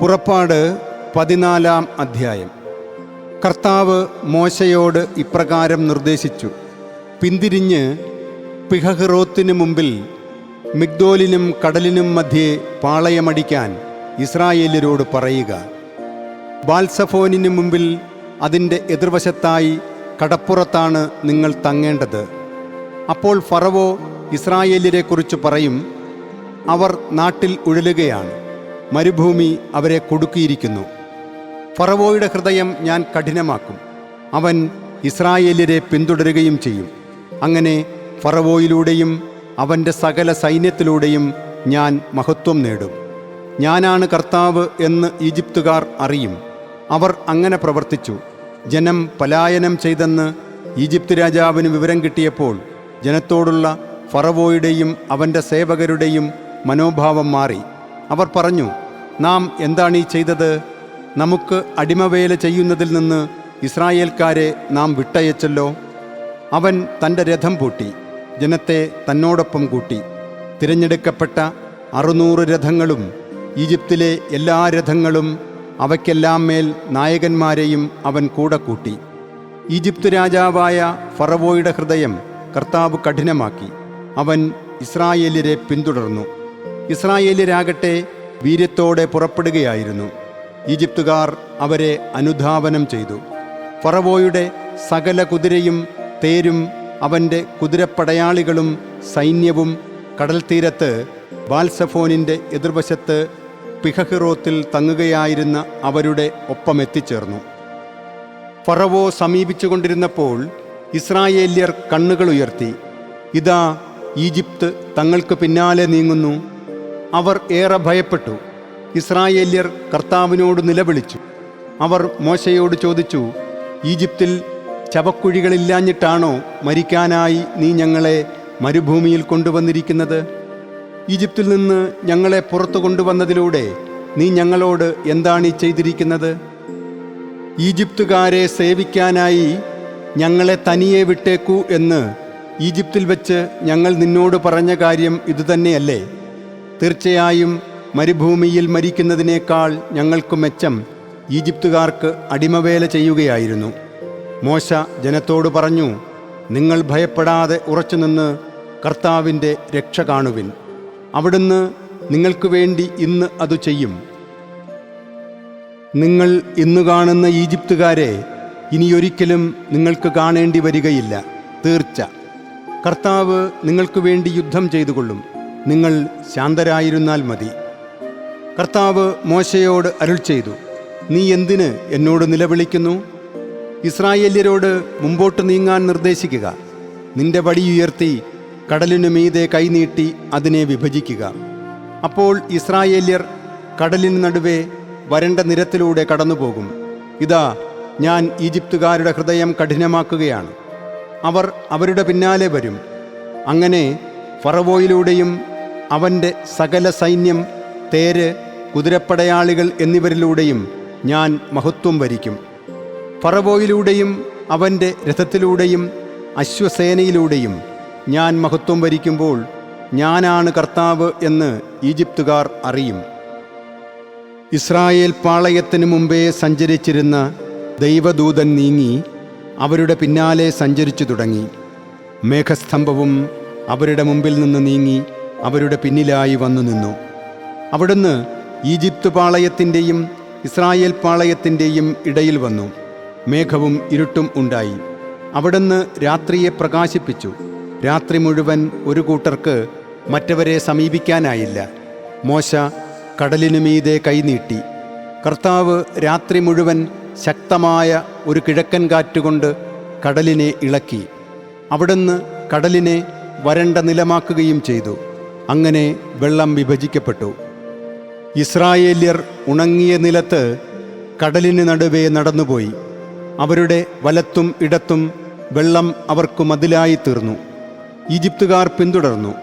പുറപ്പാട് പതിനാലാം അധ്യായം. കർത്താവ് മോശയോട് ഇപ്രകാരം നിർദ്ദേശിച്ചു. പിന്തിരിഞ്ഞ് പിഹഹിറോത്തിനു മുമ്പിൽ മിഗ്ദോലിനും കടലിനും മധ്യേ പാളയമടിക്കാൻ ഇസ്രായേലിനോട് പറയുക. ബാൽസഫോനിന് മുമ്പിൽ അതിന്റെ എതിർവശത്തായി കടപ്പുറത്താണ് നിങ്ങൾ തങ്ങേണ്ടത്. അപ്പോൾ ഫറവോ ഇസ്രായേല്യരെക്കുറിച്ച് പറയും അവർ നാട്ടിൽ ഉഴലുകയാണ്. മരുഭൂമി അവരെ കൊടുക്കിയിരിക്കുന്നു. ഫറവോയുടെ ഹൃദയം ഞാൻ കഠിനമാക്കും. അവൻ ഇസ്രായേല്യരെ പിന്തുടരുകയും ചെയ്യും. അങ്ങനെ ഫറവോയിലൂടെയും അവന്റെ സകല സൈന്യത്തിലൂടെയും ഞാൻ മഹത്വം നേടും. ഞാനാണ് കർത്താവ് എന്ന് ഈജിപ്തുകാർ അറിയും. അവർ അങ്ങനെ പ്രവർത്തിച്ചു. ജനം പലായനം ചെയ്തെന്ന് ഈജിപ്ത് രാജാവിന് വിവരം കിട്ടിയപ്പോൾ ജനത്തോടുള്ള ഫറവോയുടെയും അവന്റെ സേവകരുടെയും മനോഭാവം മാറി. അവർ പറഞ്ഞു നാം എന്താണ് ഈ ചെയ്തത്? നമുക്ക് അടിമവേല ചെയ്യുന്നതിൽ നിന്ന് ഇസ്രായേൽക്കാരെ നാം വിട്ടയച്ചല്ലോ. അവൻ തന്റെ രഥം പൂട്ടി ജനത്തെ തന്നോടൊപ്പം കൂട്ടി. തിരഞ്ഞെടുക്കപ്പെട്ട അറുന്നൂറ് രഥങ്ങളും ഈജിപ്തിലെ എല്ലാ രഥങ്ങളും അവയ്ക്കെല്ലാം മേൽ നായകന്മാരെയും അവൻ കൂടെ കൂട്ടി. ഈജിപ്ത് രാജാവായ ഫറവോയുടെ ഹൃദയം കർത്താവ് കഠിനമാക്കി. അവൻ ഇസ്രായേലിരെ പിന്തുടർന്നു. ഇസ്രായേല്യരാകട്ടെ വീര്യത്തോടെ പുറപ്പെടുകയായിരുന്നു. ഈജിപ്തുകാർ അവരെ അനുധാവനം ചെയ്തു. ഫറവോയുടെ സകല കുതിരയും തേരും അവന്റെ കുതിരപ്പടയാളികളും സൈന്യവും കടൽ തീരത്ത് ബാൽസഫോനിന്റെ എതിർവശത്ത് പിഹഹിറോത്തിൽ തങ്ങുകയായിരുന്ന അവരുടെ ഒപ്പമെത്തിച്ചേർന്നു ഫറവോ സമീപിച്ചുകൊണ്ടിരുന്നപ്പോൾ ഇസ്രായേല്യർ കണ്ണുകൾ ഉയർത്തി. ഇതാ ഈജിപ്ത് തങ്ങൾക്ക് പിന്നാലെ നീങ്ങുന്നു. അവർ ഏറെ ഭയപ്പെട്ടു. ഇസ്രായേല്യർ കർത്താവിനോട് നിലവിളിച്ചു. അവർ മോശയോട് ചോദിച്ചു ഈജിപ്തിൽ ചവക്കുഴികളില്ലാഞ്ഞിട്ടാണോ മരിക്കാനായി നീ ഞങ്ങളെ മരുഭൂമിയിൽ കൊണ്ടുവന്നിരിക്കുന്നത്? ഈജിപ്തിൽ നിന്ന് ഞങ്ങളെ പുറത്തു കൊണ്ടുവന്നതിലൂടെ നീ ഞങ്ങളോട് എന്താണ് ഈ ചെയ്തിരിക്കുന്നത്? ഈജിപ്തുകാരെ സേവിക്കാനായി ഞങ്ങളെ തനിയെ വിട്ടേക്കൂ എന്ന് ഈജിപ്തിൽ വെച്ച് ഞങ്ങൾ നിന്നോട് പറഞ്ഞ കാര്യം ഇതുതന്നെയല്ലേ? തീർച്ചയായും മരുഭൂമിയിൽ മരിക്കുന്നതിനേക്കാൾ ഞങ്ങൾക്ക് മെച്ചം ഈജിപ്തുകാർക്ക് അടിമവേല ചെയ്യുകയായിരുന്നു. മോശ ജനത്തോട് പറഞ്ഞു നിങ്ങൾ ഭയപ്പെടാതെ ഉറച്ചുനിന്ന് കർത്താവിന്റെ രക്ഷ കാണുവിൻ. അവിടുന്ന് നിങ്ങൾക്ക് വേണ്ടി ഇന്ന് അത് ചെയ്യും. നിങ്ങൾ ഇന്ന് കാണുന്ന ഈജിപ്തുകാരെ ഇനിയൊരിക്കലും നിങ്ങൾക്ക് കാണേണ്ടി വരികയില്ല. തീർച്ച. കർത്താവ് നിങ്ങൾക്ക് വേണ്ടി യുദ്ധം ചെയ്തുകൊള്ളും. നിങ്ങൾ ശാന്തരായിരുന്നാൽ മതി. കർത്താവ് മോശയോട് അരുൾ ചെയ്തു നീ എന്തിന് എന്നോട് നിലവിളിക്കുന്നു? ഇസ്രായേല്യരോട് മുമ്പോട്ട് നീങ്ങാൻ നിർദ്ദേശിക്കുക. നിന്റെ വടി ഉയർത്തി കടലിനു മീതെ കൈനീട്ടി അതിനെ വിഭജിക്കുക. അപ്പോൾ ഇസ്രായേല്യർ കടലിന് നടുവേ വരണ്ട നിരത്തിലൂടെ കടന്നുപോകും. ഇതാ ഞാൻ ഈജിപ്തുകാരുടെ ഹൃദയം കഠിനമാക്കുകയാണ്. അവർ അവരുടെ പിന്നാലെ വരും. അങ്ങനെ ഫറവോയിലൂടെയും അവന്റെ സകല സൈന്യം തേര് കുതിരപ്പടയാളികൾ എന്നിവരിലൂടെയും ഞാൻ മഹത്വം വരിക്കും. ഫറവോയിലൂടെയും അവന്റെ രഥത്തിലൂടെയും അശ്വസേനയിലൂടെയും ഞാൻ മഹത്വം വരിക്കുമ്പോൾ ഞാനാണ് കർത്താവ് എന്ന് ഈജിപ്തുകാർ അറിയും. ഇസ്രായേൽ പാളയത്തിന് മുമ്പേ സഞ്ചരിച്ചിരുന്ന ദൈവദൂതൻ നീങ്ങി അവരുടെ പിന്നാലെ സഞ്ചരിച്ചു തുടങ്ങി. മേഘസ്തംഭവും അവരുടെ മുമ്പിൽ നിന്ന് നീങ്ങി. അവരുടെ പിന്നിലായി വന്നു നിന്നു. അവിടുന്ന് ഈജിപ്ത് പാളയത്തിന്റെയും ഇസ്രായേൽ പാളയത്തിന്റെയും ഇടയിൽ വന്നു. മേഘവും ഇരുട്ടും ഉണ്ടായി. അവിടുന്ന് രാത്രിയെ പ്രകാശിപ്പിച്ചു. രാത്രി മുഴുവൻ ഒരു കൂട്ടർക്ക് മറ്റവരെ സമീപിക്കാനായില്ല. മോശ കടലിനു മീതെ കൈനീട്ടി കർത്താവ് രാത്രി മുഴുവൻ ശക്തമായ ഒരു കിഴക്കൻ കാറ്റുകൊണ്ട് കടലിനെ ഇളക്കി. അവിടുന്ന് കടലിനെ വരണ്ട നിലമാക്കുകയും ചെയ്തു. അങ്ങനെ വെള്ളം വിഭജിക്കപ്പെട്ടു. ഇസ്രായേല്യർ ഉണങ്ങിയ നിലത്ത് കടലിന് നടുവേ നടന്നുപോയി. അവരുടെ വലത്തും ഇടത്തും വെള്ളം അവർക്ക് മതിലായി തീർന്നു. ഈജിപ്തുകാർ പിന്തുടർന്നു.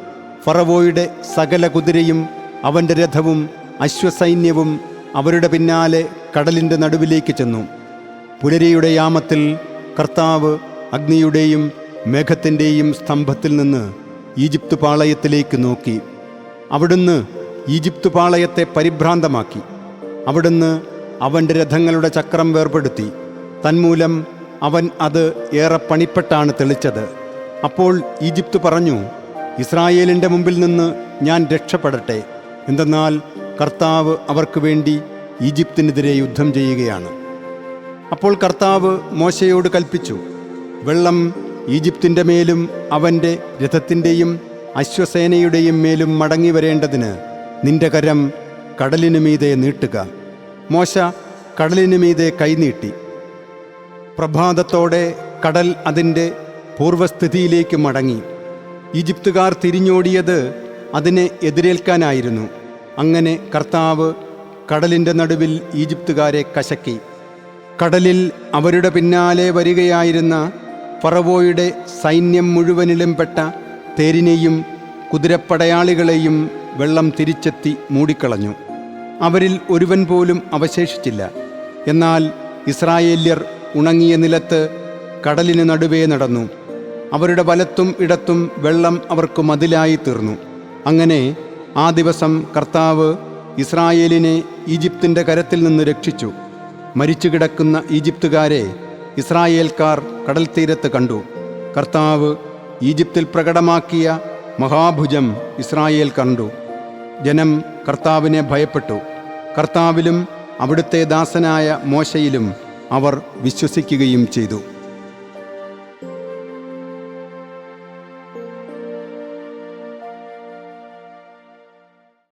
ഫറവോയുടെ സകല കുതിരയും അവന്റെ രഥവും അശ്വസൈന്യവും അവരുടെ പിന്നാലെ കടലിന്റെ നടുവിലേക്ക് ചെന്നു. പുലരിയുടെ യാമത്തിൽ കർത്താവ് അഗ്നിയുടെയും മേഘത്തിന്റെയും സ്തംഭത്തിൽ നിന്ന് ഈജിപ്ത് പാളയത്തിലേക്ക് നോക്കി. അവിടുന്ന് ഈജിപ്ത് പാളയത്തെ പരിഭ്രാന്തമാക്കി. അവിടുന്ന് അവന്റെ രഥങ്ങളുടെ ചക്രം വേർപെടുത്തി. തന്മൂലം അവൻ അത് ഏറെ പണിപ്പെട്ടാണ് തെളിച്ചത്. അപ്പോൾ ഈജിപ്ത് പറഞ്ഞു ഇസ്രായേലിന്റെ മുമ്പിൽ നിന്ന് ഞാൻ രക്ഷപ്പെടട്ടെ. എന്തെന്നാൽ കർത്താവ് അവർക്ക് വേണ്ടി ഈജിപ്തിനെതിരെ യുദ്ധം ചെയ്യുകയാണ്. അപ്പോൾ കർത്താവ് മോശയോട് കൽപ്പിച്ചു വെള്ളം ഈജിപ്തിന്റെ മേലും അവന്റെ രഥത്തിന്റെയും അശ്വസേനയുടെയും മേലും മടങ്ങി വരേണ്ടതിന് നിന്റെ കരം കടലിനു മീതെ നീട്ടുക. മോശ കടലിനു മീതെ കൈനീട്ടി പ്രഭാതത്തോടെ കടൽ അതിന്റെ പൂർവസ്ഥിതിയിലേക്ക് മടങ്ങി. ഈജിപ്തുകാർ തിരിഞ്ഞോടിയത് അതിനെ എതിരേൽക്കാനായിരുന്നു. അങ്ങനെ കർത്താവ് കടലിന്റെ നടുവിൽ ഈജിപ്തുകാരെ കശക്കി. കടലിൽ അവരുടെ പിന്നാലെ വരികയായിരുന്ന ഫറവോയുടെ സൈന്യം മുഴുവനിലും പെട്ട തേരിനെയും കുതിരപ്പടയാളികളെയും വെള്ളം തിരിച്ചെത്തി മൂടിക്കളഞ്ഞു. അവരിൽ ഒരുവൻ പോലും അവശേഷിച്ചില്ല. എന്നാൽ ഇസ്രായേല്യർ ഉണങ്ങിയ നിലത്ത് കടലിന് നടുവേ നടന്നു. അവരുടെ വലത്തും ഇടത്തും വെള്ളം അവർക്ക് മതിലായി തീർന്നു. അങ്ങനെ ആ ദിവസം കർത്താവ് ഇസ്രായേലിനെ ഈജിപ്തിന്റെ കരത്തിൽ നിന്ന് രക്ഷിച്ചു. മരിച്ചു കിടക്കുന്ന ഈജിപ്തുകാരെ ഇസ്രായേൽക്കാർ കടൽ തീരത്ത് കണ്ടു. കർത്താവ് ഈജിപ്തിൽ പ്രകടമാക്കിയ മഹാഭുജം ഇസ്രായേൽ കണ്ടു. ജനം കർത്താവിനെ ഭയപ്പെട്ടു. കർത്താവിലും അവിടുത്തെ ദാസനായ മോശയിലും അവർ വിശ്വസിക്കുകയും ചെയ്തു.